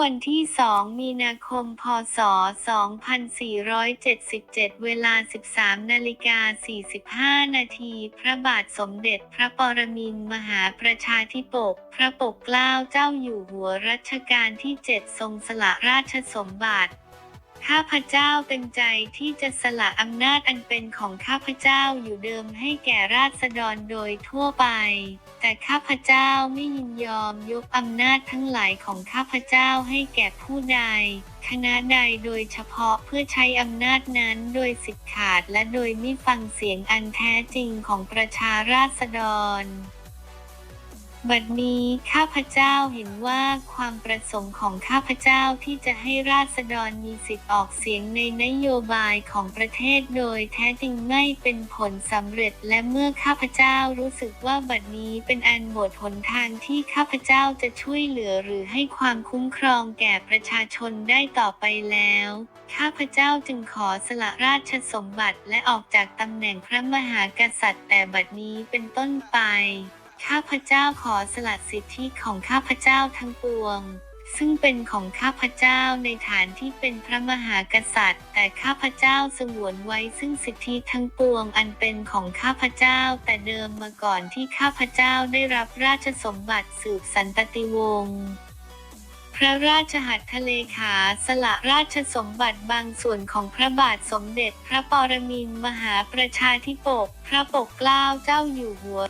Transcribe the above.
วันที่ 2 มีนาคม พศ 2477 เวลา 13 นาฬิกา 45 นาที พระบาทสมเด็จพระปรมินมหาประชาธิปก พระปกเกล้าเจ้าอยู่หัวรัชกาลที่ 7 ทรงสละราชสมบัติ ข้าพเจ้าเต็มใจที่จะสละอำนาจอันเป็นของข้าพเจ้าอยู่เดิมให้แก่ราษฎรโดยทั่วไป แต่ข้าพเจ้าไม่ยินยอมยกอำนาจทั้งหลายของข้าพเจ้าให้แก่ผู้ใด คณะใดโดยเฉพาะเพื่อใช้อำนาจนั้นโดยสิทธิขาดและโดยไม่ฟังเสียงอันแท้จริงของประชาราษฎร บัดนี้ข้าพเจ้าเห็นว่าความประสงค์ของข้าพเจ้าที่จะให้ราษฎรมีสิทธิออกเสียงในนโยบายของประเทศโดยแท้จริงไม่เป็นผลสำเร็จและเมื่อข้าพเจ้ารู้สึกว่าบัดนี้เป็นอันหมดหนทางที่ข้าพเจ้าจะช่วยเหลือหรือให้ความคุ้มครองแก่ประชาชนได้ต่อไปแล้ว ข้าพเจ้าจึงขอสละราชสมบัติและออกจากตำแหน่งพระมหากษัตริย์แต่บัดนี้เป็นต้นไป ข้าพเจ้าขอสละสิทธิของข้าพเจ้าทั้งปวง ซึ่งเป็นของข้าพเจ้าในฐานที่เป็นพระมหากษัตริย์ แต่ข้าพเจ้าสงวนไว้ซึ่งสิทธิทั้งปวงอันเป็นของข้าพเจ้าแต่เดิมมาก่อนที่ข้าพเจ้าได้รับราชสมบัติสืบสันตติวงศ์พระราชหัตถเลขาสละราชสมบัติบางส่วนของพระบาทสมเด็จพระปรมินทรมหาประชาธิปก พระปกเกล้าเจ้าอยู่หัว